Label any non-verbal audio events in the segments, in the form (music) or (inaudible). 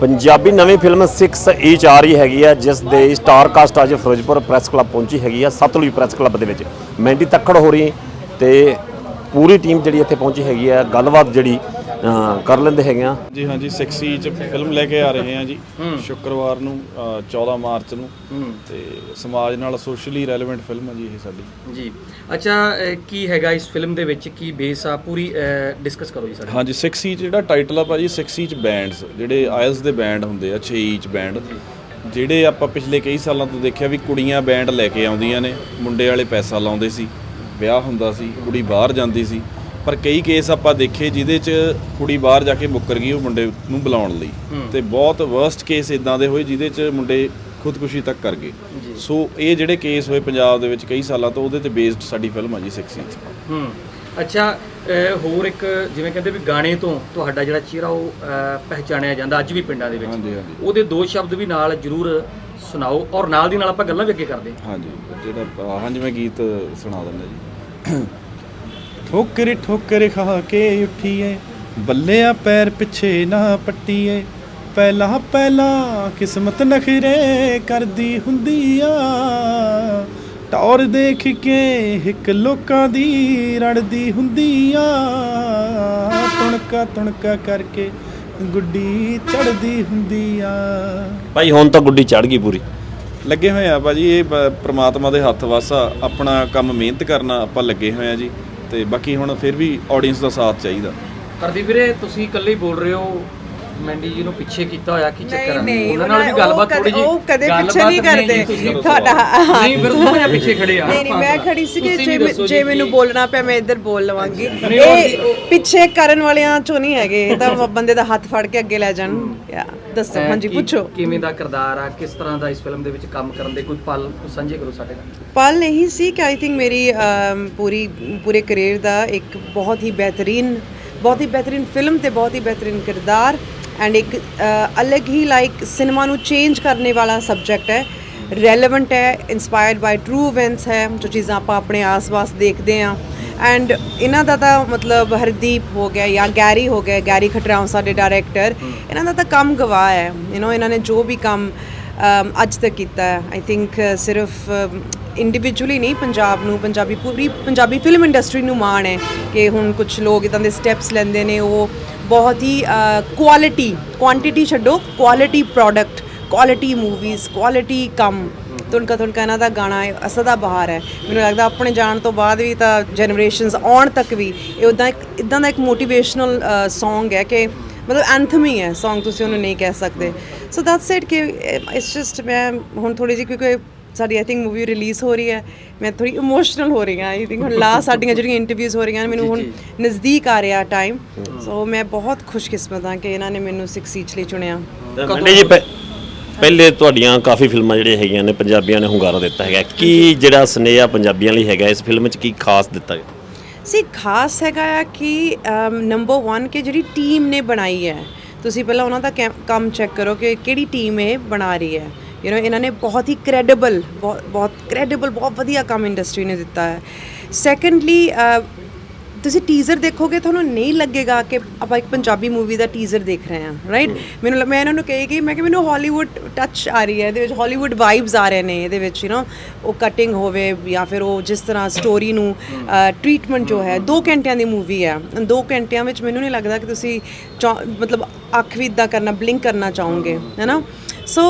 ਪੰਜਾਬੀ ਨਵੀਂ ਫਿਲਮ 6 ਈਚ ਆ ਰਹੀ ਹੈਗੀ ਆ, ਜਿਸ ਦੇ ਸਟਾਰ ਕਾਸਟ ਅੱਜ ਫਿਰੋਜ਼ਪੁਰ ਪ੍ਰੈਸ ਕਲੱਬ ਪਹੁੰਚੀ ਹੈਗੀ ਆ, ਸਤਲੁਜ ਪ੍ਰੈਸ ਕਲੱਬ ਦੇ ਵਿੱਚ। ਮੈਂਡੀ ਤੱਕੜ ਹੋ ਰਹੀ ਤੇ ਪੂਰੀ ਟੀਮ ਜਿਹੜੀ ਇੱਥੇ ਪਹੁੰਚੀ ਹੈਗੀ ਆ, ਗੱਲਬਾਤ ਜਿਹੜੀ ਕਰ ਲੈਂਦੇ ਹੈਗੇ ਆ। ਜੀ ਹਾਂਜੀ 6 ਚ ਫਿਲਮ ਲੈ ਕੇ ਆ ਰਹੇ ਹਾਂ ਜੀ। ਸ਼ੁੱਕਰਵਾਰ ਨੂੰ ਅ, 14 ਮਾਰਚ ਨੂੰ। ਤੇ ਸਮਾਜ ਨਾਲ ਸੋਸ਼ਲੀ ਰੈਲੇਵੈਂਟ ਫਿਲਮ ਹੈ ਜੀ ਇਹ ਸਾਡੀ। ਜੀ। ਅੱਛਾ ਅਹ ਕੀ ਹੈਗਾ ਇਸ ਫਿਲਮ ਦੇ ਵਿੱਚ? ਕੀ ਬੇਸ ਆ? ਪੂਰੀ ਡਿਸਕਸ ਕਰੋ ਜੀ ਸਾਡੇ ਹਾਂਜੀ 6 ਚ ਜਿਹੜਾ ਟਾਈਟਲ ਆ ਭਾਜੀ 6 ਚ ਬੈਂਡਸ ਜਿਹੜੇ ਆਇਲਸ ਦੇ ਬੈਂਡ ਹੁੰਦੇ ਆ 6 ਚ ਬੈਂਡ ਜਿਹੜੇ ਆਪਾਂ ਪਿਛਲੇ ਕਈ ਸਾਲਾਂ ਤੋਂ ਦੇਖਿਆ ਵੀ ਕੁੜੀਆਂ ਬੈਂਡ ਲੈ ਕੇ ਆਉਂਦੀਆਂ ਨੇ ਮੁੰਡੇ ਵਾਲੇ ਪੈਸਾ ਲਾਉਂਦੇ ਸੀ ਵਿਆਹ ਹੁੰਦਾ ਸੀ ਕੁੜੀ ਬਾਹਰ ਜਾਂਦੀ ਸੀ। ਪਰ ਕਈ ਕੇਸ ਆਪਾਂ ਦੇਖੇ ਜਿਹਦੇ ਚ ਕੁੜੀ ਬਾਹਰ ਜਾ ਕੇ ਮੁੱਕਰ ਗਈ ਉਹ ਮੁੰਡੇ ਨੂੰ ਬੁਲਾਉਣ ਲਈ। ਤੇ ਬਹੁਤ ਵਰਸਟ ਕੇਸ ਇਦਾਂ ਦੇ ਹੋਏ ਜਿਹਦੇ ਚ ਮੁੰਡੇ ਖੁਦਕੁਸ਼ੀ ਤੱਕ ਕਰ ਗਏ। ਸੋ ਇਹ ਜਿਹੜੇ ਕੇਸ ਹੋਏ ਪੰਜਾਬ ਦੇ ਵਿੱਚ ਕਈ ਸਾਲਾਂ ਤੋਂ ਉਹਦੇ ਤੇ ਬੇਸਡ ਸਾਡੀ ਫਿਲਮ ਆ ਜੀ 6 ਚ ਹੂੰ। ਅੱਛਾ ਹੋਰ ਇੱਕ ਜਿਵੇਂ ਕਹਿੰਦੇ ਵੀ ਗਾਣੇ ਤੋਂ ਤੁਹਾਡਾ ਜਿਹੜਾ ਚਿਹਰਾ ਉਹ ਪਹਿਚਾਣਿਆ ਜਾਂਦਾ ਅੱਜ ਵੀ ਪਿੰਡਾਂ ਦੇ ਵਿੱਚ। ਹਾਂਜੀ ਹਾਂਜੀ। ਉਹਦੇ ਦੋ ਸ਼ਬਦ ਵੀ ਨਾਲ ਜਰੂਰ ਸੁਣਾਓ ਔਰ ਨਾਲ ਦੀ ਨਾਲ ਆਪਾਂ ਗੱਲਾਂ ਵੀ ਅੱਗੇ ਕਰਦੇ ਹਾਂਜੀ। ਜਿਹੜਾ ਹਾਂਜੀ ਮੈਂ ਗੀਤ ਸੁਣਾ ਦਿੰਦਾ ਜੀ। ਠੋਕਰ ਠੋਕਰ ਖਾ ਕੇ ਉੱਠੀਏ ਬੱਲਿਆ ਪੈਰ ਪਿੱਛੇ ਨਾ ਪੱਟੀਏ। ਪਹਿਲਾਂ ਪਹਿਲਾਂ ਕਿਸਮਤ ਨਖਰੇ ਕਰਦੀ ਹੁੰਦੀ ਆ। ਟੌਰ ਦੇਖ ਕੇ ਇੱਕ ਲੋਕਾਂ ਦੀ ਰੜਦੀ ਹੁੰਦੀ ਆ। ਤੁਣਕਾ ਤੁਣਕਾ ਕਰਕੇ ਗੁੱਡੀ ਚੜਦੀ ਹੁੰਦੀ ਆ। ਭਾਈ ਹੁਣ ਤਾਂ ਗੁੱਡੀ ਚੜ ਗਈ ਪੂਰੀ। ਲੱਗੇ ਹੋਏ ਆ ਭਾਜੀ ਇਹ ਪ੍ਰਮਾਤਮਾ ਦੇ ਹੱਥ ਵਸ ਆ ਆਪਣਾ ਕੰਮ ਮਿਹਨਤ ਕਰਨਾ ਆਪਾਂ ਲੱਗੇ ਹੋਏ ਆ ਜੀ। ਤੇ ਬਾਕੀ ਹੁਣ ਫਿਰ ਵੀ ਆਡੀਅנס ਦਾ ਸਾਥ ਚਾਹੀਦਾ। ਹਰਦੀਪ ਵੀਰੇ, ਤੁਸੀਂ ਇਕੱਲੇ ਹੀ ਬੋਲ ਰਹੇ ਹੋ। ਮੈਂਡੀ ਜੀ ਨੂੰ ਪਿੱਛੇ ਕੀਤਾ ਹੋਇਆ ਕੀ ਚੱਕਰ ਆ? ਨਹੀਂ ਉਹਨਾਂ ਨਾਲ ਵੀ ਗੱਲਬਾਤ ਉਹ ਥੋੜੀ ਕਦੇ- ਜੀ ਉਹ ਕਦੇ ਪਿੱਛੇ ਨਹੀਂ ਕਰਦੇ। ਤੁਹਾਡਾ ਨਹੀਂ ਫਿਰ ਤੁਸੀਂ ਜਾਂ ਪਿੱਛੇ ਖੜੇ ਆ। ਨਹੀਂ ਨਹੀਂ ਮੈਂ ਖੜੀ ਸੀ ਕਿ ਤੁਸੀਂ ਜੇ ਵੀ ਮੈਂ- ਦੱਸੋ ਜੇ ਜੀ ਮੈਨੂੰ ਕੀ- ਬੋਲਣਾ ਪਿਆ ਮੈਂ ਇੱਧਰ ਬੋਲ ਲਵਾਂਗੀ। ਨਹੀਂ, ਉਹ- ਇਹ ਪਿੱਛੇ ਕਰਨ ਵਾਲਿਆਂ ਚੋਂ ਨਹੀਂ ਹੈਗੇ ਇਹ ਤਾਂ ਬੰਦੇ ਦਾ ਹੱਥ ਫੜ ਕੇ ਅੱਗੇ ਲੈ ਜਾਣ। ਯਾ ਦੱਸੋ ਹਾਂਜੀ ਕੀ- ਪੁੱਛੋ। ਕਿਵੇਂ ਦਾ ਕਿਰਦਾਰ ਆ? ਕਿਸ ਤਰ੍ਹਾਂ ਦਾ ਇਸ ਫਿਲਮ ਦੇ ਵਿੱਚ ਕੰਮ ਕਰਨ ਦੇ ਕੋਈ ਪਲ ਸਾਂਝੇ ਕਰੋ ਸਾਡੇ ਨਾਲ। ਪਲ ਨਹੀਂ ਸੀ ਕਿ ਆਈ ਥਿੰਕ ਮੇਰੀ ਅਮ, ਪੂਰੀ ਪੂਰੇ ਕੈਰੀਅਰ ਦਾ ਇੱਕ ਬਹੁਤ ਹੀ ਬਿਹਤਰੀਨ ਬਹੁਤ ਹੀ ਬਿਹਤਰੀਨ ਫਿਲਮ ਤੇ ਬਹੁਤ ਹੀ ਬਿਹਤਰੀਨ ਕਿਰਦਾਰ। ਐਂਡ ਇੱਕ ਅਲੱਗ ਹੀ ਲਾਈਕ ਸਿਨੇਮਾ ਨੂੰ ਚੇਂਜ ਕਰਨੇ ਵਾਲਾ ਸਬਜੈਕਟ ਹੈ। ਰੈਲੇਵੈਂਟ ਹੈ ਇਨਸਪਾਇਰਡ ਬਾਈ ਟਰੂ ਇਵੈਂਟਸ ਹੈ, ਜੋ ਚੀਜ਼ਾਂ ਆਪਾਂ ਆਪਣੇ ਆਸ-ਪਾਸ ਦੇਖਦੇ ਹਾਂ। ਐਂਡ ਇਹਨਾਂ ਦਾ ਤਾਂ ਮਤਲਬ ਹਰਦੀਪ ਹੋ ਗਿਆ ਜਾਂ ਗੈਰੀ ਹੋ ਗਿਆ, ਗੈਰੀ ਖਟਰਾਉ ਸਾਡੇ ਡਾਇਰੈਕਟਰ ਇਹਨਾਂ ਦਾ ਤਾਂ ਕੰਮ ਗਵਾਹ ਹੈ। ਯੂ نو ਇਹਨਾਂ ਨੇ ਜੋ ਵੀ ਕੰਮ ਅੱਜ ਤੱਕ ਕੀਤਾ ਹੈ। ਆਈ ਥਿੰਕ ਸਿਰਫ ਇੰਡੀਵਿਜੂਅਲੀ ਨਹੀਂ ਪੰਜਾਬ ਨੂੰ ਪੰਜਾਬੀ ਪੂਰੀ ਪੰਜਾਬੀ ਫਿਲਮ ਇੰਡਸਟਰੀ ਨੂੰ ਮਾਣ ਹੈ ਕਿ ਹੁਣ ਕੁਝ ਲੋਕ ਇਦਾਂ ਦੇ ਸਟੈਪਸ ਲੈਂਦੇ ਨੇ ਉਹ ਬਹੁਤ ਹੀ ਕੁਆਲਿਟੀ ਕੁਆਂਟੀਟੀ ਛੱਡੋ quality product quality movies quality ਕੰਮ। ਤੁਣਕਾ ਤੁਣਕਾ ਇਹਨਾਂ ਦਾ ਗਾਣਾ ਹੈ, ਸਦਾ ਬਹਾਰ ਹੈ। ਮੈਨੂੰ ਲੱਗਦਾ ਆਪਣੇ ਜਾਣ ਤੋਂ ਬਾਅਦ ਵੀ ਤਾਂ ਜਨਰੇਸ਼ਨਸ ਆਉਣ ਤੱਕ ਵੀ ਇਹ ਉਦਾਂ ਇੱਕ ਇਦਾਂ ਦਾ ਇੱਕ ਮੋਟੀਵੇਸ਼ਨਲ Song ਹੈ ਕਿ ਮਤਲਬ ਐਂਥਮ ਹੀ ਹੈ Song ਤੁਸੀਂ ਉਹਨੂੰ ਨਹੀਂ ਕਹਿ ਸਕਦੇ। ਸੋ ਦੈਟਸ ਇਟ ਕਿ ਇਟਸ ਜਸਟ ਮੈਂ ਹੁਣ ਥੋੜੀ ਜਿਹੀ ਕਿਉਂਕਿ ਸਾਡੀ ਆਈ ਥਿੰਕ ਮੂਵੀ ਰਿਲੀਜ਼ ਹੋ ਰਹੀ ਹੈ। ਮੈਂ ਥੋੜੀ ਇਮੋਸ਼ਨਲ ਹੋ ਰਹੀ ਹਾਂ ਆਈ ਥਿੰਕ ਹੁਣ ਲਾਸਟ ਸਾਡੀਆਂ ਜਿਹੜੀਆਂ ਇੰਟਰਵਿਊਜ਼ ਹੋ ਰਹੀਆਂ ਨੇ ਮੈਨੂੰ ਹੁਣ ਨਜ਼ਦੀਕ ਆ ਰਿਹਾ ਟਾਈਮ ਸੋ ਮੈਂ ਬਹੁਤ ਖੁਸ਼ਕਿਸਮਤ ਹਾਂ ਕਿ ਇਹਨਾਂ ਨੇ ਮੈਨੂੰ 6 ਸੀਚ ਲਈ ਚੁਣਿਆ। ਮੰਡੇ ਜੀ ਪਹਿ- ਪਹਿਲੇ ਤੁਹਾਡੀਆਂ ਕਾਫੀ ਫਿਲਮਾਂ ਜਿਹੜੀਆਂ ਹੈਗੀਆਂ ਨੇ ਪੰਜਾਬੀਆਂ ਨੇ ਹੁੰਗਾਰਾ ਦਿੱਤਾ ਹੈਗਾ। ਕੀ ਜਿਹੜਾ ਸਨੇਹਾ ਪੰਜਾਬੀਆਂ ਲਈ ਹੈਗਾ ਇਸ ਫਿਲਮ 'ਚ ਕੀ ਖਾਸ ਦਿੱਤਾ ਗਿਆ? ਸੀ ਖਾਸ ਹੈਗਾ ਆ ਕਿ ਨੰਬਰ 1 ਕਿ ਜਿਹੜੀ ਟੀਮ ਨੇ ਬਣਾਈ ਹੈ। ਤੁਸੀਂ ਪਹਿਲਾਂ ਉਹਨਾਂ ਦਾ ਕੈਮ- ਕੰਮ ਚੈੱਕ ਕਰੋ ਕਿ ਕਿਹੜੀ ਟੀਮ ਇਹ ਬਣਾ ਰਹੀ ਹੈ। ਯੂ نو ਇਹਨਾਂ ਨੇ ਬਹੁਤ ਹੀ ਕ੍ਰੈਡੀਬਲ ਬਹੁਤ ਕ੍ਰੈਡੀਬਲ ਬਹੁਤ ਵਧੀਆ ਕੰਮ ਇੰਡਸਟਰੀ ਨੇ ਦਿੱਤਾ ਹੈ ਸੈਕੰਡਲੀ ਤੁਸੀਂ ਟੀਜ਼ਰ ਦੇਖੋਗੇ ਤੁਹਾਨੂੰ ਨਹੀਂ ਲੱਗੇਗਾ ਕਿ ਆਪਾਂ ਇੱਕ ਪੰਜਾਬੀ ਮੂਵੀ ਦਾ ਟੀਜ਼ਰ ਦੇਖ ਰਹੇ ਹਾਂ ਰਾਈਟ ਮੈਨੂੰ ਲ- ਮੈਂ ਇਹਨਾਂ ਨੂੰ ਕਹੇਗੀ ਮੈਂ ਕਿ ਮੈਨੂੰ ਹਾਲੀਵੁੱਡ ਟੱਚ ਆ ਰਹੀ ਹੈ ਇਹਦੇ ਵਿੱਚ ਹਾਲੀਵੁੱਡ ਵਾਈਬਸ ਆ ਰਹੇ ਨੇ ਇਹਦੇ ਵਿੱਚ ਯੂ نو ਉਹ ਕਟਿੰਗ ਹੋਵੇ ਜਾਂ ਫਿਰ ਉਹ ਜਿਸ ਤਰ੍ਹਾਂ ਸਟੋਰੀ ਨੂੰ ਟ੍ਰੀਟਮੈਂਟ ਜੋ ਹੈ 2 ਘੰਟਿਆਂ ਦੀ ਮੂਵੀ ਹੈ। 2 ਘੰਟਿਆਂ ਵਿੱਚ ਮੈਨੂੰ ਨਹੀਂ ਲੱਗਦਾ ਕਿ ਤੁਸੀਂ ਚਾਹ- ਮਤਲਬ ਅੱਖ ਵੀ ਇਦਾਂ ਕਰਨਾ ਬਲਿੰਕ ਕਰਨਾ ਚਾਹੋਗੇ ਹੈ ਨਾ? ਸੋ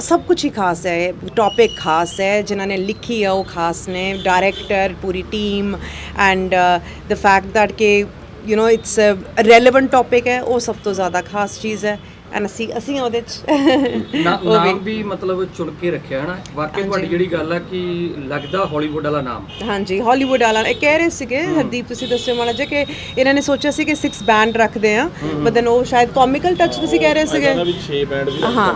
ਸਭ ਕੁਝ ਹੀ ਖਾਸ ਹੈ ਟੌਪਿਕ ਖਾਸ ਹੈ ਜਿਨ੍ਹਾਂ ਨੇ ਲਿਖੀ ਹੈ ਉਹ ਖਾਸ ਨੇ director Puri team and the fact that ਕਿ you know it's uh relevant topic ਹੈ ਉਹ ਸਭ ਤੋਂ ਜ਼ਿਆਦਾ ਖਾਸ ਚੀਜ਼ ਹੈ। ਅਸੀਂ ਅਸੀਂ ਉਹਦੇ ਚ। ਨਾ- ਉਹ। ਨਾਮ ਵੀ ਮਤਲਬ ਚੁਣ ਕੇ ਰੱਖਿਆ ਹੈ ਨਾ ਵਾਕਈ ਤੁਹਾਡੀ ਜਿਹੜੀ ਗੱਲ ਆ ਕਿ ਲੱਗਦਾ ਹਾਲੀਵੁੱਡ ਵਾਲਾ ਨਾਮ। ਹਾਂਜੀ ਹਾਲੀਵੁੱਡ ਵਾਲਾ। ਇਹ ਕਹਿ ਰਹੇ ਸੀਗੇ ਹਰਦੀਪ ਤੁਸੀਂ ਦੱਸਿਓ ਮਾੜਾ ਜਿਹਾ ਕਿ ਇਹਨਾਂ ਨੇ ਸੋਚਿਆ ਸੀ ਕਿ 6 ਬੈਂਡ ਰੱਖਦੇ ਆ ਬਟ ਦੈਨ ਉਹ ਸ਼ਾਇਦ ਕਾਮਿਕਲ ਟੱਚ ਤੁਸੀਂ ਕਹਿ ਰਹੇ ਸੀਗੇ। ਵੀ 6 ਬੈਂਡ ਵੀ ਹਾਂ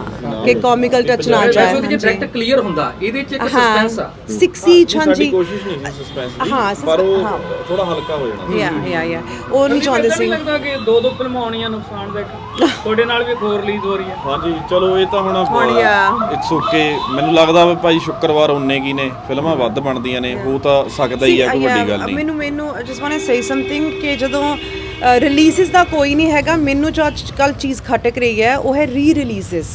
ਕਿ ਕਾਮਿਕਲ ਟੱਚ ਨਾ ਵੈਸੇ ਜਾਏ। ਉਹਦੇ ਚ ਡਾਇਰੈਕਟ ਕਲੀਅਰ ਹੁੰਦਾ ਇਹਦੇ ਚ ਇੱਕ ਸਸਪੈਂਸ ਆ। 6 ਈਚ ਸਾਡੀ ਹਾਂਜੀ। ਕੋਸ਼ਿਸ਼ ਨਹੀਂ ਸੀ ਸਸਪੈਂਸ ਦੀ ਹਾਂ, ਪਰ ਉਹ ਹਾਂ। ਥੋੜਾ ਹਲਕਾ ਹੋ ਜਾਣਾ। ਯਾ ਯਾ ਯਾ ਉਹ ਨਹੀਂ ਚਾਹੁੰਦੇ ਸੀ। ਲੱਗਦਾ ਕਿ ਦੋ ਦੋ ਫਿਲਮਾਂ ਆਉਣੀਆਂ ਨੁਕਸਾਨਦਾਇਕ (laughs) ਤੁਹਾਡੇ ਨਾਲ ਵੀ ਇੱਕ ਰਿਲੀਜ਼ ਹੋ ਰਹੀ ਹੈ ਹਾਂਜੀ ਚਲੋ ਇਹ ਤਾਂ ਹੁਣ। ਇਟਸ ਓਕੇ ਮੈਨੂੰ ਲੱਗਦਾ ਵੀ ਭਾਈ ਸ਼ੁੱਕਰਵਾਰ ਉਹਨੇ ਕੀ ਨੇ ਫਿਲਮਾਂ ਵੱਧ ਬਣਦੀਆਂ ਨੇ ਹੋ ਤਾਂ ਸਕਦਾ ਹੀ ਆ ਕੋਈ ਵੱਡੀ ਗੱਲ ਨਹੀਂ। ਮੈਨੂੰ ਮੈਨੂੰ just want to say something ਕਿ ਜਦੋਂ ਰਿਲੀਜ਼ਸ ਦਾ ਕੋਈ ਨਹੀਂ ਹੈਗਾ ਮੈਨੂੰ ਜੋ ਅੱਜ ਕੱਲ ਚੀਜ਼ ਖਟਕ ਰਹੀ ਹੈ ਉਹ ਹੈ ਰੀ ਰਿਲੀਜ਼ਸ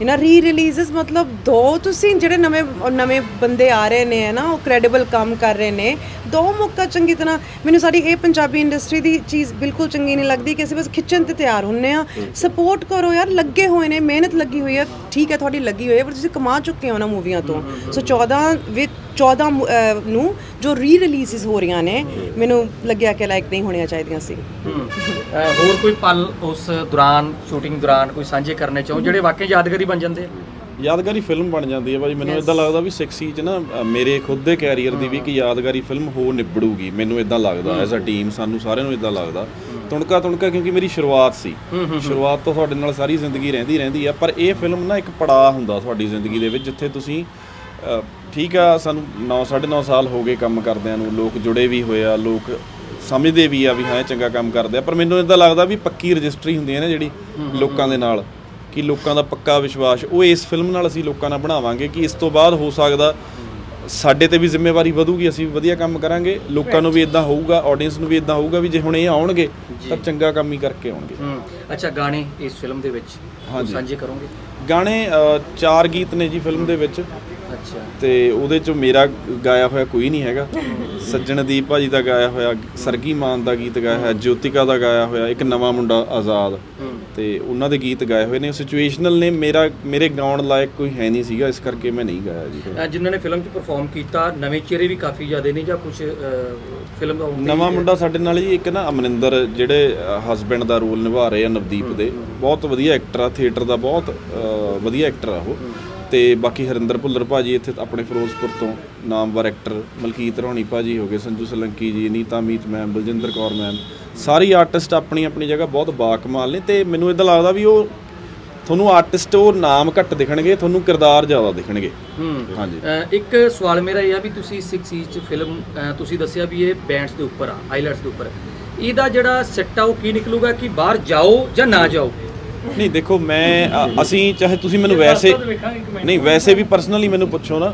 ਇਹਨਾਂ ਰੀ ਰਿਲੀਜ਼ਸ ਮਤਲਬ ਦੋ ਤੁਸੀਂ ਜਿਹੜੇ ਨਵੇਂ ਨਵੇਂ ਬੰਦੇ ਆ ਰਹੇ ਨੇ ਹੈ ਨਾ ਉਹ ਕ੍ਰੈਡੀਬਲ ਕੰਮ ਕਰ ਰਹੇ ਨੇ ਦੋ ਮੌਕਾ ਚੰਗੀ ਤਰ੍ਹਾਂ ਮੈਨੂੰ ਸਾਡੀ ਇਹ ਪੰਜਾਬੀ ਇੰਡਸਟਰੀ ਦੀ ਚੀਜ਼ ਬਿਲਕੁਲ ਚੰਗੀ ਨਹੀਂ ਲੱਗਦੀ ਕਿ ਅਸੀਂ ਬਸ ਖਿੱਚਣ ਤੇ ਤਿਆਰ ਹੁੰਨੇ ਆ ਸਪੋਰਟ ਕਰੋ ਯਾਰ ਲੱਗੇ ਹੋਏ ਨੇ ਮਿਹਨਤ ਲੱਗੀ ਹੋਈ ਹੈ ਠੀਕ ਹੈ ਤੁਹਾਡੀ ਲੱਗੀ ਹੋਈ ਹੈ ਪਰ ਤੁਸੀਂ ਕਮਾ ਚੁੱਕੇ ਹੋ ਨਾ ਮੂਵੀਆਂ ਤੋਂ ਸੋ 14 ਵਿੱਚ 14 ਮੁ- ਅਹ ਨੂੰ ਜੋ ਰੀ ਰਿਲੀਜ਼ਸ ਹੋ ਰਹੀਆਂ ਨੇ ਮੈਨੂੰ ਲੱਗਿਆ ਕਿ ਲਾਈਕ ਨਹੀਂ ਹੋਣੀਆਂ ਚਾਹੀਦੀਆਂ ਸੀ ਹੋਰ ਕੋਈ ਪਲ ਉਸ ਦੌਰਾਨ ਸ਼ੂਟਿੰਗ ਦੌਰਾਨ ਕੋਈ ਸਾਂਝੇ ਕਰਨੇ ਚਾਹੋ ਜਿਹੜੇ ਵਾਕਈ ਯਾਦਗਾਰੀ ਬਣ ਜਾਂਦੇ ਆ? ਯਾਦਗਾਰੀ ਫਿਲਮ ਬਣ ਜਾਂਦੀ ਹੈ ਭਾਜੀ। ਮੈਨੂੰ ਇਦਾਂ ਲੱਗਦਾ ਵੀ 6 ਚ ਨਾ ਅ, ਮੇਰੇ ਖੁਦ ਦੇ ਕੈਰੀਅਰ ਦੀ ਵੀ ਇੱਕ ਯਾਦਗਾਰੀ ਫਿਲਮ ਹੋ ਨਿਬੜੂਗੀ। ਮੈਨੂੰ ਇਦਾਂ ਲੱਗਦਾ ਐਜ਼ ਅ ਟੀਮ ਸਾਨੂੰ ਸਾਰਿਆਂ ਨੂੰ ਇਦਾਂ ਲੱਗਦਾ। ਤੁਣਕਾ ਤੁਣਕਾ ਕਿਉਂਕਿ ਮੇਰੀ ਸ਼ੁਰੂਆਤ ਸੀ। ਸ਼ੁਰੂਆਤ ਤੋਂ ਤੁਹਾਡੇ ਨਾਲ ਸਾਰੀ ਜ਼ਿੰਦਗੀ ਰਹਿੰਦੀ ਰਹਿੰਦੀ ਆ ਪਰ ਇਹ ਫਿਲਮ ਨਾ ਇੱਕ ਪੜਾਅ ਹੁੰਦਾ ਤੁਹਾਡੀ ਜ਼ਿੰਦਗੀ ਦੇ ਵਿੱਚ ਜਿੱਥੇ ਤੁਸੀਂ ਅ, ਠੀਕ ਆ ਸਾਨੂੰ 9 9.5 ਸਾਲ ਹੋ ਗਏ ਕੰਮ ਕਰਦਿਆਂ ਨੂੰ ਲੋਕ ਜੁੜੇ ਵੀ ਹੋਏ ਆ ਲੋਕ ਸਮਝਦੇ ਵੀ ਆ ਵੀ ਹਾਂ ਇਹ ਚੰਗਾ ਕੰਮ ਕਰਦੇ ਆ ਪਰ ਮੈਨੂੰ ਇਦਾਂ ਲੱਗਦਾ ਵੀ ਪੱਕੀ ਰਜਿਸਟਰੀ ਹੁੰਦੀ ਹੈ ਨਾ ਜਿਹੜੀ ਲੋਕਾਂ ਦੇ ਨਾਲ। ਕਿ ਲੋਕਾਂ ਦਾ ਪੱਕਾ ਵਿਸ਼ਵਾਸ ਉਹ ਇਸ ਫਿਲਮ ਨਾਲ ਅਸੀਂ ਲੋਕਾਂ ਨਾਲ ਬਣਾਵਾਂਗੇ ਕਿ ਇਸ ਤੋਂ ਬਾਅਦ ਹੋ ਸਕਦਾ ਸਾਡੇ ਤੇ ਵੀ ਜ਼ਿੰਮੇਵਾਰੀ ਵਧੂਗੀ ਅਸੀਂ ਵਧੀਆ ਕੰਮ ਕਰਾਂਗੇ। ਲੋਕਾਂ ਨੂੰ ਵੀ ਇਦਾਂ ਹੋਊਗਾ ਆਡੀਅנס ਨੂੰ ਵੀ ਇਦਾਂ ਹੋਊਗਾ ਵੀ ਜੇ ਹੁਣ ਇਹ ਆਉਣਗੇ ਤਾਂ ਚੰਗਾ ਕੰਮ ਹੀ ਕਰਕੇ ਆਉਣਗੇ। ਅੱਛਾ ਗਾਣੇ ਇਸ ਫਿਲਮ ਦੇ ਵਿੱਚ। ਸਾਂਝੇ ਕਰੋਗੇ? ਗਾਣੇ ਚਾਰ ਗੀਤ ਨੇ ਜੀ ਫਿਲਮ ਦੇ ਵਿੱਚ। ਤੇ ਉਹਦੇ ਚ ਮੇਰਾ ਗਾਇਆ ਹੋਇਆ ਕੋਈ ਨਹੀਂ ਹੈਗਾ। ਸੱਜਣਦੀਪ ਭਾਜੀ ਦਾ ਗਾਇਆ ਹੋਇਆ ਸਰਗੀ ਮਾਨ ਦਾ ਗੀਤ ਗਾਇਆ ਹੋਇਆ ਜੋਤਿਕਾ ਦਾ ਗਾਇਆ ਹੋਇਆ ਇੱਕ ਨਵਾਂ ਮੁੰਡਾ ਆਜ਼ਾਦ। ਤੇ ਉਹਨਾਂ ਦੇ ਗੀਤ ਗਾਏ ਹੋਏ ਨੇ। ਸਿਚੁਏਸ਼ਨਲ ਨੇ ਮੇਰਾ ਮੇਰੇ ਗਾਉਣ ਲਾਇਕ ਕੋਈ ਹੈ ਨਹੀਂ ਸੀਗਾ ਇਸ ਕਰਕੇ ਮੈਂ ਨਹੀਂ ਗਾਇਆ ਜੀ। ਜਿਨ੍ਹਾਂ ਨੇ ਫਿਲਮ 'ਚ ਪਰਫਾਰਮ ਕੀਤਾ ਨਵੇਂ ਚਿਹਰੇ ਵੀ ਕਾਫੀ ਜ਼ਿਆਦੇ ਨੇ ਜਾਂ ਕੁਝ ਫਿਲਮ ਦਾ ਨਵਾਂ ਮੁੰਡਾ ਸਾਡੇ ਨਾਲ ਜੀ ਇੱਕ ਨਾ ਅਮਰਿੰਦਰ ਜਿਹੜੇ ਹਸਬੈਂਡ ਦਾ ਰੋਲ ਨਿਭਾ ਰਹੇ ਆ ਨਵਦੀਪ ਦੇ। ਬਹੁਤ ਵਧੀਆ ਐਕਟਰ ਆ ਥੀਏਟਰ ਦਾ ਬਹੁਤ ਵਧੀਆ ਐਕਟਰ ਆ ਉਹ। ਤੇ ਬਾਕੀ ਹਰਿੰਦਰ ਭੁੱਲਰ ਭਾਜੀ ਇੱਥੇ ਆਪਣੇ ਫਿਰੋਜ਼ਪੁਰ ਤੋਂ ਨਾਮਵਰ ਐਕਟਰ ਮਲਕੀਤ ਰੋਣੀ ਭਾਜੀ ਹੋ ਗਏ ਸੰਜੂ ਸਲੰਕੀ ਜੀ ਨੀਤਾ ਮੀਤ ਮੈਮ ਬਲਜਿੰਦਰ ਕੌਰ ਮੈਮ ਸਾਰੀ ਆਰਟਿਸਟ ਆਪਣੀ ਆਪਣੀ ਜਗ੍ਹਾ ਬਹੁਤ ਬਾਕਮਾਲ ਨੇ ਤੇ ਮੈਨੂੰ ਇਦਾਂ ਲੱਗਦਾ ਵੀ ਉਹ ਤੁਹਾਨੂੰ ਆਰਟਿਸਟ ਉਹ ਨਾਮ ਘੱਟ ਦਿਖਣਗੇ ਤੁਹਾਨੂੰ ਕਿਰਦਾਰ ਜ਼ਿਆਦਾ ਦਿਖਣਗੇ। ਹੂੰ। ਹਾਂਜੀ। ਅਹ ਇੱਕ ਸਵਾਲ ਮੇਰਾ ਇਹ ਆ ਵੀ ਤੁਸੀਂ 6 ਚ ਫਿਲਮ ਅਹ ਤੁਸੀਂ ਦੱਸਿਆ ਵੀ ਇਹ ਬੈਂਡਸ ਦੇ ਉੱਪਰ ਆ ਹਾਈਲਾਈਟਸ ਦੇ ਉੱਪਰ। ਇਹਦਾ ਜਿਹੜਾ ਸਿੱਟ ਆ ਉਹ ਕੀ ਨਿਕਲੂਗਾ ਕਿ ਬਾਹਰ ਜਾਓ ਜਾਂ ਨਾ ਜਾਓ? ਨਹੀਂ ਦੇਖੋ ਮੈਂ ਅ- ਅਸੀਂ ਚਾਹੇ ਤੁਸੀਂ ਮੈਨੂੰ ਵੈਸੇ ਨਹੀਂ ਵੈਸੇ ਵੀ ਪਰਸਨਲੀ ਮੈਨੂੰ ਪੁੱਛੋ ਨਾ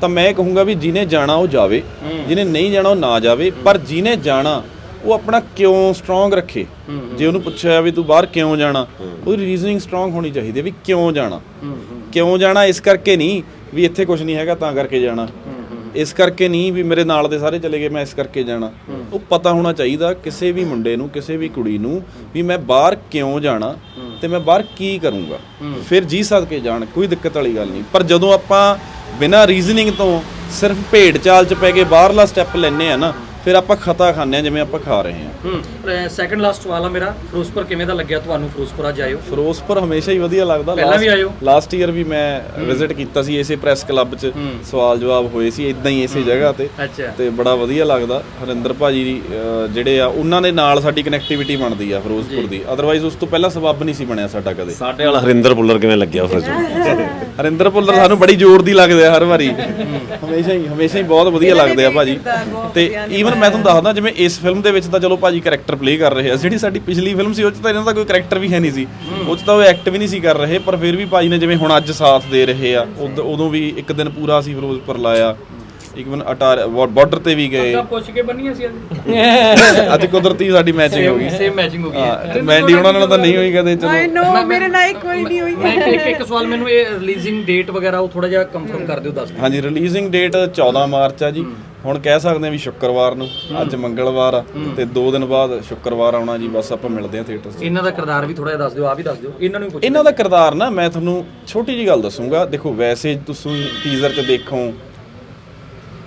ਤਾਂ ਮੈਂ ਕਹੂੰਗਾ ਵੀ ਜਿਹਨੇ ਜਾਣਾ ਉਹ ਜਾਵੇ ਜਿਹਨੇ ਨਹੀਂ ਜਾਣਾ ਉਹ ਨਾ ਜਾਵੇ ਪਰ ਜਿਹਨੇ ਜਾਣਾ ਉਹ ਆਪਣਾ ਕਿਉਂ ਸਟਰੋਂਗ ਰੱਖੇ? ਜੇ ਉਹਨੂੰ ਪੁੱਛਿਆ ਵੀ ਤੂੰ ਬਾਹਰ ਕਿਉਂ ਜਾਣਾ ਉਹਦੀ ਰੀਜ਼ਨਿੰਗ ਸਟਰੋਂਗ ਹੋਣੀ ਚਾਹੀਦੀ ਹੈ ਵੀ ਕਿਉਂ ਜਾਣਾ। ਕਿਉਂ ਜਾਣਾ ਇਸ ਕਰਕੇ ਨਹੀਂ ਵੀ ਇੱਥੇ ਕੁਝ ਨਹੀਂ ਹੈਗਾ ਤਾਂ ਕਰਕੇ ਜਾਣਾ। ਇਸ ਕਰਕੇ ਨਹੀਂ ਵੀ ਮੇਰੇ ਨਾਲ ਦੇ ਸਾਰੇ ਚਲੇ ਗਏ, ਮੈਂ ਇਸ ਕਰਕੇ ਜਾਣਾ। ਉਹ ਪਤਾ ਹੋਣਾ ਚਾਹੀਦਾ ਕਿਸੇ ਵੀ ਮੁੰਡੇ ਨੂੰ, ਕਿਸੇ ਵੀ ਕੁੜੀ ਨੂੰ ਵੀ ਮੈਂ ਬਾਹਰ ਕਿਉਂ ਜਾਣਾ ਤੇ ਮੈਂ ਬਾਹਰ ਕੀ ਕਰੂੰਗਾ। ਫਿਰ ਜੀ ਸਦਕੇ ਜਾਣ, ਕੋਈ ਦਿੱਕਤ ਵਾਲੀ ਗੱਲ ਨਹੀਂ। ਪਰ ਜਦੋਂ ਆਪਾਂ ਬਿਨਾਂ ਰੀਜ਼ਨਿੰਗ ਤੋਂ ਸਿਰਫ ਭੇਡ ਚਾਲ ਚ ਪੈ ਕੇ ਬਾਹਰਲਾ ਸਟੈਪ ਲੈਨੇ ਆ ਨਾ ਫਿਰ ਆਪਾਂ ਖਤਾ ਖਾਂਦੇ ਆ ਜਿਵੇਂ ਆਪਾਂ ਖਾ ਰਹੇ ਹਾਂ। ਹੂੰ ਸੈਕੰਡ ਲਾਸਟ ਸਵਾਲ ਆ ਮੇਰਾ ਫਿਰੋਜ਼ਪੁਰ ਕਿਵੇਂ ਦਾ ਲੱਗਿਆ ਤੁਹਾਨੂੰ ਫਿਰੋਜ਼ਪੁਰ ਅੱਜ ਆਇਓ? ਫਿਰੋਜ਼ਪੁਰ ਹਮੇਸ਼ਾ ਹੀ ਵਧੀਆ ਲੱਗਦਾ। ਪਹਿਲਾਂ ਵੀ ਆਇਓ? ਲਾਸਟ ਈਅਰ ਵੀ ਮੈਂ ਵਿਜ਼ਿਟ ਕੀਤਾ ਸੀ ਇਸੇ ਪ੍ਰੈਸ ਕਲੱਬ 'ਚ। ਸਵਾਲ ਜਵਾਬ ਹੋਏ ਸੀ ਇਦਾਂ ਹੀ ਇਸੇ ਜਗ੍ਹਾ ਤੇ। ਅੱਛਾ। ਤੇ ਬੜਾ ਵਧੀਆ ਲੱਗਦਾ। ਹਰਿੰਦਰ ਭਾਜੀ ਜਿਹੜੇ ਆ ਉਹਨਾਂ ਦੇ ਨਾਲ ਸਾਡੀ ਕਨੈਕਟੀਵਿਟੀ ਬਣਦੀ ਆ ਫਿਰੋਜ਼ਪੁਰ ਦੀ। ਅਦਰਵਾਈਜ਼ ਉਸ ਤੋਂ ਪਹਿਲਾਂ ਸਬੱਬ ਨਹੀਂ ਸੀ ਬਣਿਆ ਸਾਡਾ ਕਦੇ। ਸਾਡੇ ਵਾਲਾ ਹਰਿੰਦਰ ਪੁੱਲਰ ਕਿਵੇਂ ਲੱਗਿਆ ਫਿਰ (laughs) ਹਰਿੰਦਰ ਭੁੱਲਰ ਸਾਨੂੰ ਬੜੀ ਜ਼ੋਰ ਦੀ ਲੱਗਦੇ ਆ ਹਰ ਵਾਰੀ। ਹਮੇਸ਼ਾ ਹੀ ਹਮੇਸ਼ਾ ਹੀ ਬਹੁਤ ਵਧੀਆ ਲੱਗਦੇ ਆ ਭਾਜੀ। ਤੇ ਈਵਨ ਮੈਂ ਤੁਹਾਨੂੰ ਦੱਸਦਾ, ਜਿਵੇਂ ਇਸ ਫਿਲਮ ਦੇ ਵਿੱਚ ਤਾਂ ਚਲੋ ਭਾਜੀ ਕੈਰੈਕਟਰ ਪਲੇ ਕਰ ਰਹੇ ਆ। ਜਿਹੜੀ ਸਾਡੀ ਪਿਛਲੀ ਫਿਲਮ ਸੀ, ਉਹ 'ਚ ਤਾਂ ਇਹਨਾਂ ਦਾ ਕੋਈ ਕੈਰੈਕਟਰ ਵੀ ਹੈ ਨਹੀਂ ਸੀ। ਉਹ 'ਚ ਤਾਂ ਉਹ ਐਕਟ ਵੀ ਨਹੀਂ ਸੀ ਕਰ ਰਹੇ, ਪਰ ਫਿਰ ਵੀ ਭਾਜੀ ਨੇ ਜਿਵੇਂ ਹੁਣ ਅੱਜ ਸਾਥ ਦੇ ਰਹੇ ਆ, ਉਦ- ਉਦੋਂ ਵੀ ਇੱਕ ਦਿਨ ਪੂਰਾ ਅਸੀਂ ਫਿਰੋਜ਼ਪੁਰ ਲਾਇਆ। ਇੱਕ ਦਿਨ ਅਟਾਰ ਬਾਰਡਰ ਤੇ ਵੀ ਗਏ। ਤਾਂ ਪੁੱਛ ਕੇ ਬੰਨੀਆਂ ਸੀ ਅੱਜ। (laughs) ਅੱਜ ਕੁਦਰਤੀ ਸਾਡੀ ਮੈਚਿੰਗ ਹੋ ਗਈ। ਸੇਮ ਮੈਚਿੰਗ ਹੋ ਗਈ। ਹੈ ਮੈਂਡੀ ਉਹਨਾਂ ਨਾਲ ਤਾਂ ਨਹੀਂ ਹੋਈ ਕਦੇ ਚਲੋ। ਆਈ ਨੋ ਮੇਰੇ ਨਾਲ ਇੱਕ ਕੋਈ ਨਹੀਂ ਹੋਈ। ਮੈਂ ਇੱਕ- ਇੱਕ ਸਵਾਲ ਮੈਨੂੰ ਇਹ ਰਿਲੀਜ਼ਿੰਗ ਡੇਟ ਵਗੈਰਾ ਉਹ ਥੋੜਾ ਜਿਹਾ ਕੰਫਰਮ ਕਰ ਦਿਓ ਦੱਸ ਦਿਓ। ਹਾਂਜੀ ਰਿਲੀਜ਼ਿੰਗ ਡੇਟ 14 ਮਾਰਚ ਆ ਜੀ। ਹੁਣ ਕਹਿ ਸਕਦੇ ਆ ਵੀ ਸ਼ੁੱਕਰਵਾਰ ਨੂੰ ਅੱਜ ਮੰਗਲਵਾਰ ਆ ਤੇ 2 ਦਿਨ ਬਾਅਦ ਸ਼ੁੱਕਰਵਾਰ ਆਉਣਾ ਜੀ ਬਸ ਆਪਾਂ ਮਿਲਦੇ ਆ ਥੀਏਟਰ 'ਚ। ਇਹਨਾਂ ਦਾ ਕਿਰਦਾਰ ਵੀ ਥੋੜਾ ਜਿਹਾ ਦੱਸ ਦਿਓ ਆ ਵੀ ਦੱਸ ਦਿਓ ਇਹਨਾਂ ਨੂੰ ਪੁੱਛ ਇਹਨਾਂ ਦਾ ਕਿਰਦਾਰ ਨਾ ਮੈਂ ਤੁਹਾਨੂੰ ਛੋਟੀ ਜੀ ਗੱਲ ਦੱਸੂਗਾ। ਦੇਖੋ ਵੈਸੇ ਤੁਸੀਂ ਟੀਜ਼ਰ 'ਚ ਦੇਖੋ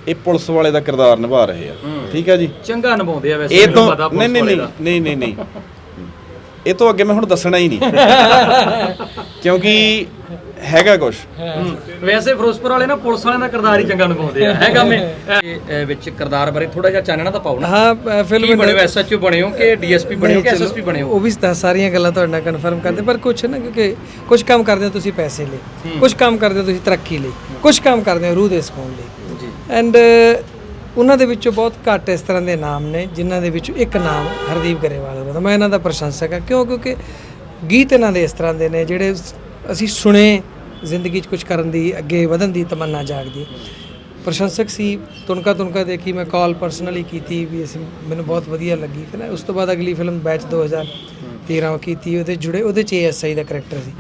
ਇਹ ਪੁਲਿਸ ਵਾਲੇ ਦਾ ਕਿਰਦਾਰ ਨਿਭਾ ਰਹੇ ਆ। ਠੀਕ ਆ ਜੀ? ਚੰਗਾ ਨਿਭਾਉਂਦੇ ਆ ਵੈਸੇ ਇਹ ਮੈਨੂੰ ਤੋਂ ਪਤਾ ਨਹੀਂ ਨਹੀਂ ਪੁਲਿਸ ਨਹੀਂ ਵਾਲੇ ਦਾ। ਨਹੀਂ ਨਹੀਂ ਨਹੀਂ। ਇਹ ਤੋਂ ਅੱਗੇ ਮੈਂ ਹੁਣ ਦੱਸਣਾ ਹੀ ਨਹੀਂ। (laughs) ਕਿਉਂਕਿ ਹੈਗਾ ਕੁਝ ਹੂੰ। ਵੈਸੇ ਫਿਰੋਜ਼ਪੁਰ ਵਾਲੇ ਨਾ ਪੁਲਿਸ ਵਾਲਿਆਂ ਦਾ ਕਿਰਦਾਰ ਹੀ ਚੰਗਾ ਨਿਭਾਉਂਦੇ ਆ। ਹੈਗਾ ਮੈਂ। ਇਹ ਵਿੱਚ ਕਿਰਦਾਰ ਬਾਰੇ ਥੋੜਾ ਜਿਹਾ ਚਾਨਣਾ ਤਾਂ ਨਾ। ਹਾਂ ਫਿਲਮ ਬਣੇ ਹੋ? ਐਸਐਚਓ ਬਣੇ ਹੋ ਕਿ ਡੀਐਸਪੀ ਬਣੇ ਹੋ ਕਿ ਐਸਐਸਪੀ ਬਣੇ ਹੋ? ਉਹ ਵੀ ਤਾਂ ਸਾਰੀਆਂ ਗੱਲਾਂ ਤੁਹਾਡੇ ਨਾਲ ਕਨਫਰਮ ਕਰਦੇ ਪਰ ਕੁਝ ਨਾ ਕਿਉਂਕਿ ਕੁਝ ਕੰਮ ਕਰਦੇ ਹੋ ਤੁਸੀਂ ਪੈਸੇ ਲਈ ਕੁਝ ਕੰਮ ਕਰਦੇ ਹੋ ਤੁਸੀਂ ਤਰੱਕੀ ਲਈ ਕੁਝ ਕੰਮ ਕਰਦੇ ਹੋ ਰੂਹ ਦੇ ਸਕੂਨ ਲਈ। ਐਂਡ uh, ਉਹਨਾਂ ਦੇ ਵਿੱਚੋਂ ਬਹੁਤ ਘੱਟ ਇਸ ਤਰ੍ਹਾਂ ਦੇ ਨਾਮ ਨੇ, ਜਿਨ੍ਹਾਂ ਦੇ ਵਿੱਚੋਂ ਇੱਕ ਨਾਮ ਹਰਦੀਪ ਗਰੇਵਾਲ ਹੋਣਾ ਮੈਂ ਇਹਨਾਂ ਦਾ ਪ੍ਰਸ਼ੰਸਕ ਹਾਂ। ਕਿਉਂ? ਕਿਉਂਕਿ ਗੀਤ ਇਹਨਾਂ ਦੇ ਇਸ ਤਰ੍ਹਾਂ ਦੇ ਨੇ, ਜਿਹੜੇ ਅਸੀਂ ਸੁਣੇ ਜ਼ਿੰਦਗੀ 'ਚ ਕੁਝ ਕਰਨ ਦੀ, ਅੱਗੇ ਵਧਣ ਦੀ ਤਮੰਨਾ ਜਾਗਦੀ। ਪ੍ਰਸ਼ੰਸਕ ਸੀ ਤੁਨਕਾ ਤੁਨਕਾ ਦੇਖੀ, ਮੈਂ ਕਾਲ ਪਰਸਨਲੀ ਕੀਤੀ ਵੀ ਅਸੀਂ, ਮੈਨੂੰ ਬਹੁਤ ਵਧੀਆ ਲੱਗੀ। ਫਿਰ ਉਸ ਤੋਂ ਬਾਅਦ ਅਗਲੀ ਫਿਲਮ ਬੈਚ 2013 ਕੀਤੀ ਉਹਦੇ ਜੁੜੇ ਉਹਦੇ ਚ ਏਐਸਆਈ ਦਾ ਕਰੈਕਟਰ ਸੀ।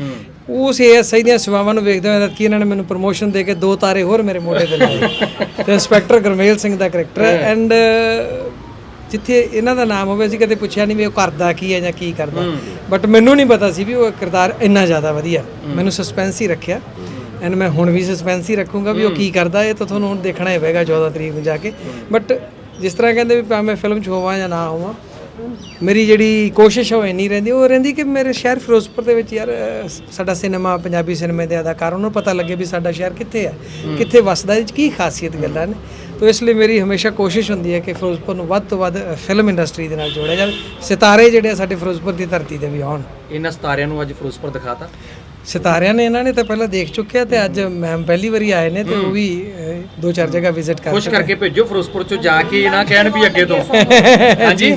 ਉਸ ਏਐਸਆਈ ਦੀਆਂ ਸੇਵਾਵਾਂ ਨੂੰ ਵੇਖਦੇ ਹੋਏ ਕਿ ਇਹਨਾਂ ਨੇ ਮੈਨੂੰ ਪ੍ਰੋਮੋਸ਼ਨ ਦੇ ਕੇ ਦੋ ਤਾਰੇ ਹੋਰ ਮੇਰੇ ਮੋਢੇ ਤੇ ਲਾਏ। (laughs) ਤੇ ਇੰਸਪੈਕਟਰ ਗੁਰਮੇਲ ਸਿੰਘ ਦਾ ਕਰੈਕਟਰ ਐਂਡ ਜਿੱਥੇ ਇਹਨਾਂ ਦਾ ਨਾਮ ਹੋਵੇ ਅਸੀਂ ਕਦੇ ਪੁੱਛਿਆ ਨਹੀਂ ਵੀ ਉਹ ਕਰਦਾ ਕੀ ਹੈ ਜਾਂ ਕੀ ਕਰਦਾ। ਬਟ ਮੈਨੂੰ ਨਹੀਂ ਪਤਾ ਸੀ ਵੀ ਉਹ ਕਿਰਦਾਰ ਇੰਨਾ ਜ਼ਿਆਦਾ ਵਧੀਆ। ਮੈਨੂੰ ਸਸਪੈਂਸ ਹੀ ਰੱਖਿਆ। ਐਂਡ ਮੈਂ ਹੁਣ ਵੀ ਸਸਪੈਂਸ ਹੀ ਰੱਖੂੰਗਾ ਵੀ ਉਹ ਕੀ ਕਰਦਾ ਇਹ ਤਾਂ ਤੁਹਾਨੂੰ ਹੁਣ ਦੇਖਣਾ ਹੀ ਪਏਗਾ 14 ਤਰੀਕ ਨੂੰ ਜਾ ਕੇ। ਬਟ ਜਿਸ ਤਰ੍ਹਾਂ ਕਹਿੰਦੇ ਵੀ ਭਾਵੇਂ ਮੈਂ ਫਿਲਮ 'ਚ ਹੋਵਾਂ ਜਾਂ ਨਾ ਹੋਵਾਂ ਮੇਰੀ ਜਿਹੜੀ ਕੋਸ਼ਿਸ਼ ਉਹ ਇੰਨੀ ਰਹਿੰਦੀ ਉਹ ਰਹਿੰਦੀ ਕਿ ਮੇਰੇ ਸ਼ਹਿਰ ਫਿਰੋਜ਼ਪੁਰ ਦੇ ਵਿੱਚ ਯਾਰ ਸਾਡਾ ਸਿਨੇਮਾ ਪੰਜਾਬੀ ਸਿਨੇਮੇ ਦੇ ਅਦਾਕਾਰ ਉਹਨਾਂ ਨੂੰ ਪਤਾ ਲੱਗੇ ਵੀ ਸਾਡਾ ਸ਼ਹਿਰ ਕਿੱਥੇ ਹੈ। ਕਿੱਥੇ ਵਸਦਾ ਇਹ ਕੀ ਖਾਸੀਅਤ ਗੱਲਾਂ ਨੇ। ਤੋ ਇਸ ਲਈ ਮੇਰੀ ਹਮੇਸ਼ਾ ਕੋਸ਼ਿਸ਼ ਹੁੰਦੀ ਹੈ ਕਿ ਫਿਰੋਜ਼ਪੁਰ ਨੂੰ ਵੱਧ ਤੋਂ ਵੱਧ ਫਿਲਮ ਇੰਡਸਟਰੀ ਦੇ ਨਾਲ ਜੋੜਿਆ ਜਾਵੇ। ਸਿਤਾਰੇ ਜਿਹੜੇ ਸਾਡੇ ਫਿਰੋਜ਼ਪੁਰ ਦੀ ਧਰਤੀ ਤੇ ਵੀ ਆਉਣ। ਇਹਨਾਂ ਸਤਾਰਿਆਂ ਨੂੰ ਅੱਜ ਫਿਰੋਜ਼ਪੁਰ ਦਿਖਾਤਾ? ਸਿਤਾਰਿਆਂ ਨੇ ਇਹਨਾਂ ਨੇ ਤਾਂ ਪਹਿਲਾਂ ਦੇਖ ਚੁੱਕਿਆ ਤੇ ਅੱਜ ਮੈਮ ਪਹਿਲੀ ਵਾਰੀ ਆਏ ਨੇ ਤੇ ਉਹ ਵੀ ਅ, ਦੋ ਚਾਰ ਜਗ੍ਹਾ ਵਿਜ਼ਿਟ ਕਰ ਖੁਸ਼ ਕਰਕੇ ਭੇਜੋ ਫਿਰੋਜ਼ਪੁਰ ਚੋਂ ਜਾ ਕੇ ਨਾ ਕਹਿਣ ਵੀ ਅੱਗੇ ਤੋਂ। (laughs) ਹਾਂਜੀ।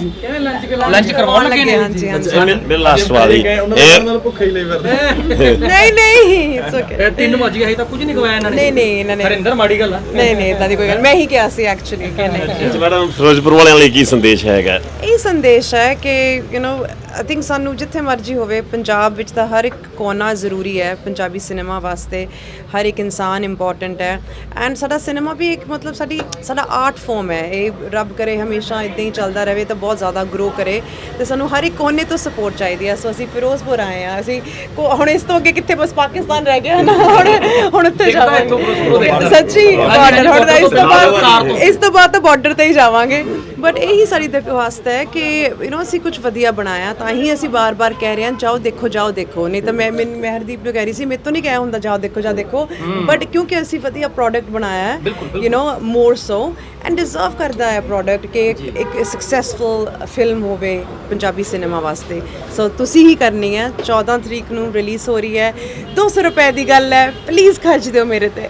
ਲੰਚ ਕਰਵਾਉਣ ਲੱਗੇ ਨੇ? ਹਾਂਜੀ ਹਾਂਜੀ। ਮੇਰੇ ਲਾਸਟ ਸਵਾਲ ਜੀ ਇਹ ਭੁੱਖੇ ਹੀ ਲਈ ਫਿਰਦੇ। ਨਹੀਂ ਨਹੀਂ ਇਟਸ ਓਕੇ ਇਹ ਤਿੰਨ ਵਜ ਗਏ ਹਜੇ ਤੱਕ ਕੁਝ ਨਹੀਂ ਖਵਾਇਆ ਇਹਨਾਂ ਨੇ। ਨਹੀਂ ਨਹੀਂ ਇਹਨਾਂ ਨੇ ਹਰਿੰਦਰ ਮਾੜੀ ਗੱਲ ਆ। ਨਹੀਂ ਨਹੀਂ ਇਦਾਂ ਦੀ ਕੋਈ ਗੱਲ ਮੈਂ ਹੀ ਕਿਹਾ ਸੀ ਐਕਚੁਅਲੀ ਕਿ ਨਹੀਂ। ਮੈਡਮ ਫਿਰੋਜ਼ਪੁਰ ਵਾਲਿਆਂ ਲਈ ਕੀ ਸੰਦੇਸ਼ ਹੈਗਾ? ਇਹ ਸੰਦੇਸ਼ ਹੈ ਕਿ ਯੂ نو ਆਈ ਥਿੰਕ ਸਾਨੂੰ ਜਿੱਥੇ ਮਰਜ਼ੀ ਹੋਵੇ ਪੰਜਾਬ ਵਿੱਚ ਤਾਂ ਹਰ ਇੱਕ ਕੋਨਾ ਜ਼ਰੂਰੀ ਹੈ ਪੰਜਾਬੀ ਸਿਨੇਮਾ ਵਾਸਤੇ। ਹਰ ਇੱਕ ਇਨਸਾਨ ਇੰਪੋਰਟੈਂਟ ਹੈ। ਐਂਡ ਸਾਡਾ ਸਿਨੇਮਾ ਵੀ ਇੱਕ ਮਤਲਬ ਸਾਡੀ ਸਾਡਾ ਆਰਟ ਫਾਰਮ ਹੈ। ਇਹ ਰੱਬ ਕਰੇ ਹਮੇਸ਼ਾ ਇਦਾਂ ਹੀ ਚੱਲਦਾ ਰਹੇ ਤਾਂ ਬਹੁਤ ਜ਼ਿਆਦਾ ਗਰੋ ਕਰੇ। ਤੇ ਸਾਨੂੰ ਹਰ ਇੱਕ ਕੋਨੇ ਤੋਂ ਸਪੋਰਟ ਚਾਹੀਦੀ ਹੈ। ਸੋ ਅਸੀਂ ਫਿਰੋਜ਼ਪੁਰ ਆਏ ਆ ਅਸੀਂ ਕੋ- ਹੁਣ ਇਸ ਤੋਂ ਅੱਗੇ ਕਿੱਥੇ ਬਸ ਪਾਕਿਸਤਾਨ ਰਹਿ ਗਿਆ ਨਾ ਹੁਣ ਹੁਣ ਉੱਥੇ। ਜਾਵਾਂਗੇ। ਸੱਚੀ ਬਾਰਡਰ ਹੁਣ ਇਸ ਤੋਂ ਬਾਅਦ ਇਸ ਤੋਂ ਬਾਅਦ ਤਾਂ ਬਾਰਡਰ ਤੇ ਹੀ ਜਾਵਾਂਗੇ। ਬਟ ਇਹੀ ਸਾਡੀ ਦਰਖਾਸਤ ਹੈ ਕਿ ਯੂ نو ਅਸੀਂ ਕੁਝ ਵਧੀਆ ਬਣਾਇਆ ਤਾਂ ਹੀ ਅਸੀਂ ਬਾਰ-ਬਾਰ ਕਹਿ ਰਹੇ ਹਾਂ ਜਾਓ ਦੇਖੋ ਜਾਓ ਦੇਖੋ। ਨਹੀਂ ਤਾਂ ਮੈਂ ਮੈਂ ਹਰਦੀਪ ਨੂੰ ਕਹਿ ਰਹੀ ਸੀ ਮੇਰੇ ਤੋਂ ਨਹੀਂ ਕਹਿ ਹੁੰਦਾ ਜਾਓ ਦੇਖੋ ਜਾਓ ਦੇਖੋ। ਬਟ ਕਿਉਂਕਿ ਅਸੀਂ ਵਧੀਆ ਪ੍ਰੋਡਕਟ ਬਣਾਇਆ ਹੈ you know more so and deserve ਕਰਦਾ ਹੈ ਪ੍ਰੋਡਕਟ ਕਿ ਇੱਕ ਸਕਸੈਸਫੁਲ ਫਿਲਮ ਹੋਵੇ ਪੰਜਾਬੀ ਸਿਨੇਮਾ ਵਾਸਤੇ। ਸੋ ਤੁਸੀਂ ਹੀ ਕਰਨੀ ਹੈ। 14 ਤਰੀਕ ਨੂੰ ਰਿਲੀਜ਼ ਹੋ ਰਹੀ ਹੈ। 200 ਰੁਪਏ ਦੀ ਗੱਲ ਹੈ। ਪਲੀਜ਼ ਖਰਚ ਦਿਓ ਮੇਰੇ ਤੇ।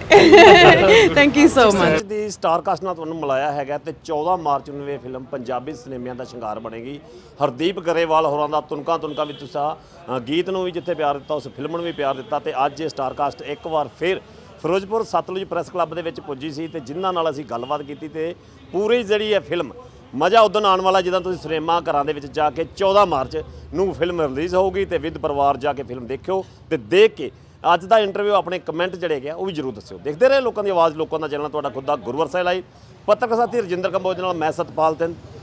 Thank you so much the star cast ਨਾਲ ਤੁਹਾਨੂੰ ਮਿਲਾਇਆ ਹੈਗਾ ਤੇ 14 ਮਾਰਚ ਨੂੰ ਇਹ ਫਿਲਮ ਪੰਜਾਬੀ ਸਿਨੇਮਿਆਂ ਦਾ ਸ਼ਿੰਗਾਰ ਬਣੇਗੀ। ਹਰਦੀਪ ਗਰੇਵਾਲ ਹੋਰਾਂ ਦਾ ਤੁਨਕਾ ਤੁਨਕਾ ਵਿੱਚ ਤੁਸੀਂ ਗੀਤ ਨੂੰ ਵੀ ਜਿੱਥੇ ਪਿਆਰ ਦਿੱਤਾ ਉਸ ਫਿਲਮ ਨੂੰ ਵੀ ਪਿਆਰ ਦਿੱਤਾ ਤੇ ਅੱਜ ਇਹ ਸਟਾਰ ਕਾਸਟ ਇੱਕ ਵਾਰ ਫਿਰ ਫਿਰੋਜ਼ਪੁਰ ਸਤਲੁਜ ਪ੍ਰੈਸ ਕਲੱਬ ਦੇ ਵਿੱਚ ਪੁੱਜੀ ਸੀ ਤੇ ਜਿਨ੍ਹਾਂ ਨਾਲ ਅਸੀਂ ਗੱਲਬਾਤ ਕੀਤੀ ਤੇ ਪੂਰੀ ਜਿਹੜੀ ਹੈ ਫਿਲਮ ਮਜ਼ਾ ਉਦੋਂ ਆਉਣ ਵਾਲਾ ਜਦੋਂ ਤੁਸੀਂ ਸਿਨੇਮਾ ਘਰਾਂ ਦੇ ਵਿੱਚ ਜਾ ਕੇ 14 ਮਾਰਚ ਨੂੰ ਫਿਲਮ ਰਿਲੀਜ਼ ਹੋਊਗੀ ਤੇ ਵਿਦ ਪਰਿਵਾਰ ਜਾ ਕੇ ਫਿਲਮ ਦੇਖਿਓ ਤੇ ਦੇਖ ਕੇ ਅੱਜ ਦਾ ਇੰਟਰਵਿਊ ਆਪਣੇ ਕਮੈਂਟ ਜਿਹੜੇ ਗਿਆ ਉਹ ਵੀ ਜਰੂਰ ਦੱਸਿਓ। ਦੇਖਦੇ ਰਹੇ ਲੋਕਾਂ ਦੀ ਆਵਾਜ਼, ਲੋਕਾਂ ਦਾ ਚੈਨਲ ਤੁਹਾਡਾ ਖੁਦ ਦਾ ਗੁਰਵਰ ਸਾਹਿਬ ਪੱਤਰਕਾਰ ਸਾਥੀ ਰਜਿੰਦਰ ਕੰਬੋਜ ਨਾਲ ਮੈਂ ਸਤਪਾਲ ਤਿੰਨ।